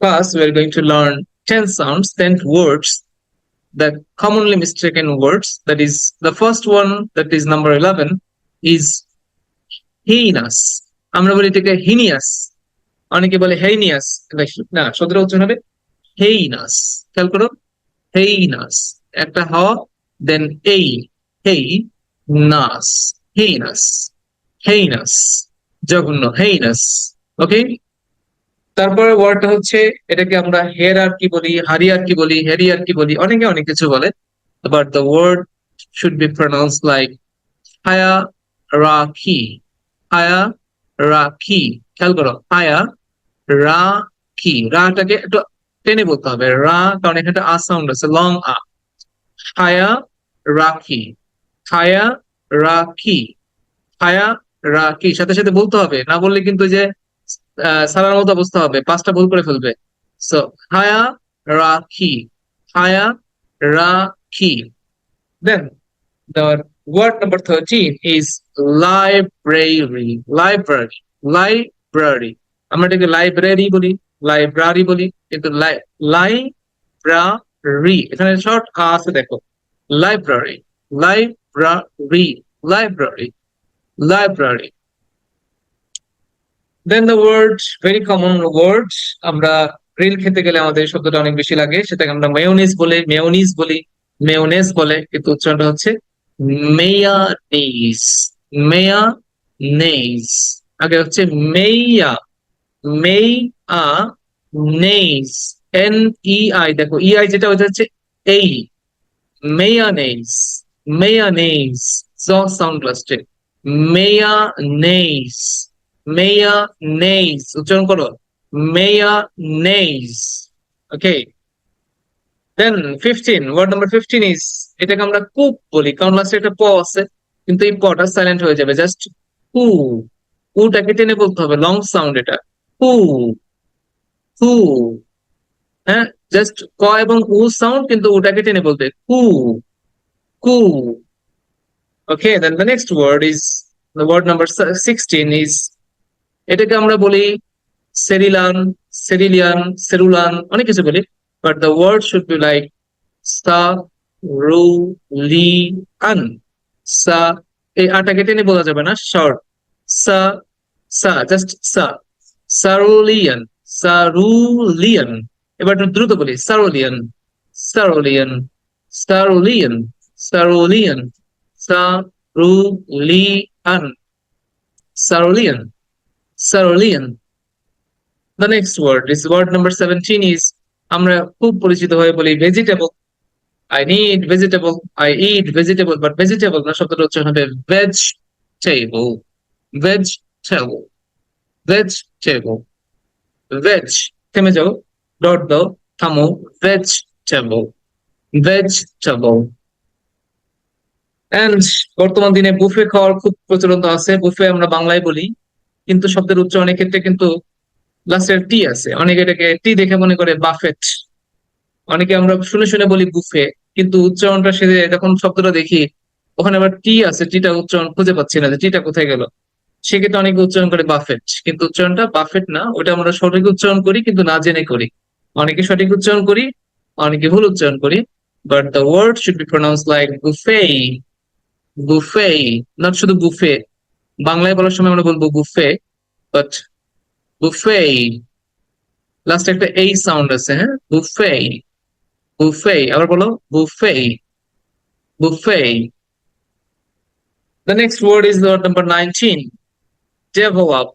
class, we are going to learn 10 sounds, 10 words, the commonly mistaken words. That is, the first one, that is number 11, is heinous. আমরা বলি এটাকে heinous অনেকে বলে হেইনিয়াস না শব্দটা উচ্চারণ হবে হেইনাস খেয়াল করো হেইনাস একটা হ দেন এই হেই নাস হেইনাস হেইনাস জঘন্য হেইনাস ওকে তারপরে ওয়ার্ডটা হচ্ছে, এটাকে আমরা হের আর কি বলি হারিয়ার কি বলি হেরিয়ার কি বলি, অনেকে অনেক কিছু বলে। But the word should be pronounce like হায়া রাখি হায়া রাখি খেয়াল করো হায়া রাখি রাটাকে একটু টেনে বলতে হবে। রা, কারণ এখানে আ সাউন্ড আছে লং আ। হায়া রাখি হায়া রাখি হায়া রাখি সাথে সাথে বলতে হবে, না বললে কিন্তু যে সারার মতো অবস্থা হবে। পাঁচটা ভুল করে ফেলবে। সো হায়া রাখি হায়া রাখি দেন the word number 13 is library library library আমরা এটাকে লাইব্রেরি বলি লাইব্রেরি বলি, কিন্তু লাই লাইব্রেরি এখানে শর্ট আছে, দেখো। Library library library library then the word very common word আমরা গ্রিল খেতে গেলে আমাদের শব্দটা অনেক বেশি লাগে। সেটাকে আমরা মেয়োনিজ বলে মেয়োনিজ বলি মেয়োনেজ বলে। কিন্তু উচ্চারণটা হচ্ছে মেয়ানিজ মেয়ানেজ আগে হচ্ছে মেয়া মেই আ নেইজ এন ই আই দেখো ই আই যেটা, ওইটা হচ্ছে এই। মেয়ানেজ মেয়ানেজ জ সাউন্ড লাস্টে মেয়ানেজ মেয়ানেজ উচ্চারণ করো। Mayonnaise okay then fifteen word number fifteen is এটাকে আমরা কুপ বলি। কারণ লাস্টে একটা প আছে, কিন্তু এই পটা সাইলেন্ট হয়ে যাবে। জাস্ট কু কুটাকে টেনে বলতে হবে। লং সাউন্ড এটা। কু কু হ্যাঁ? জাস্ট ক এবং উ সাউন্ড কিন্তু ওটাকে টেনে বলতে কু কু okay then the next word is the word number sixteen is এটাকে আমরা বলি সেরিলান, সেরিলিয়ান, সেরুলান, অনেক কিছু বলি। But the word should be like cerulean আন সা, এই আটাকে টেনে বলা যাবে না শর্ট সা সা জাস্ট সা। সারুলিয়ান সারুলিয়ান। এবার দ্রুত বলি, সারুলিয়ান সারুলিয়ান সারুলিয়ান সারুলিয়ান সারুলিয়ান সারুলিয়ান। সারুলিয়ান The next word. Is word number 17 is, আমরা খুব পরিচিত হয়ে বলি vegetable I need vegetable I eat vegetable but vegetable না, শব্দটা হচ্ছে হবে টেবল ভেজ টেবল ভেজ থেমে যাও ডট দাও, থামো ভেজ ভেজ টেবল এন্ড বর্তমান দিনে বুফে খাওয়ার খুব প্রচলন আছে বুফে আমরা বাংলায় বলি। কিন্তু শব্দের উচ্চারণের ক্ষেত্রে কিন্তু লাস্টের টি আছে। অনেকে এটাকে টি দেখে মনে করে বাফেট অনেকে আমরা শুনে শুনে বলি বুফে কিন্তু উচ্চারণটা সে যখন শব্দটা দেখি, ওখানে আবার টি আছে টিটা উচ্চারণ খুঁজে পাচ্ছি না যে টিটা কোথায় গেল। সেক্ষেত্রে অনেকে উচ্চারণ করে বাফেট কিন্তু উচ্চারণটা বাফেট না, ওটা আমরা সঠিক উচ্চারণ করি কিন্তু না জেনে করি। অনেকে সঠিক উচ্চারণ করি, অনেকে ভুল উচ্চারণ করি but the word should be pronounce like buffet buffet not শুধু বুফে বাংলায় বলার সময় আমরা বলব বুফে বাট বুফে লাস্ট একটা এই সাউন্ড আছে হ্যাঁ? বুফে বুফে আবার বলো buffet buffet The next word is word number 19. Develop.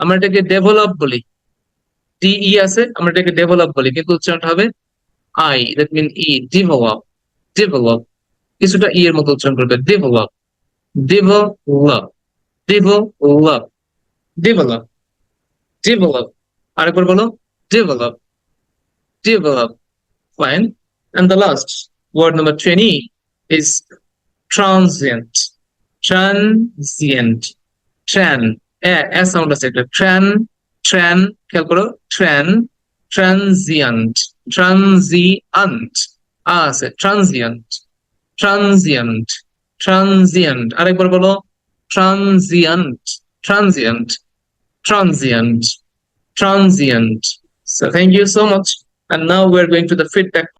আমরা এটাকে ডেভেলপ বলি। ডি ই আছে, আমরা এটাকে ডেভেলপ বলি। কিন্তু উচ্চারণটা হবে I that mean E develop develop কিছুটা ই এর মতো উচ্চারণ করবে develop develop develop develop develop আরেকবার বলো develop develop fine and the last word number 20 is transient transient tran এ সাউন্ড আছে একটা ট্রান ট্রান খেয়াল করো ট্রান transient transient আছে transient transient transient আরেকবার বলো transient transient transient, transient. So thank you so much. And now we're going to the feedback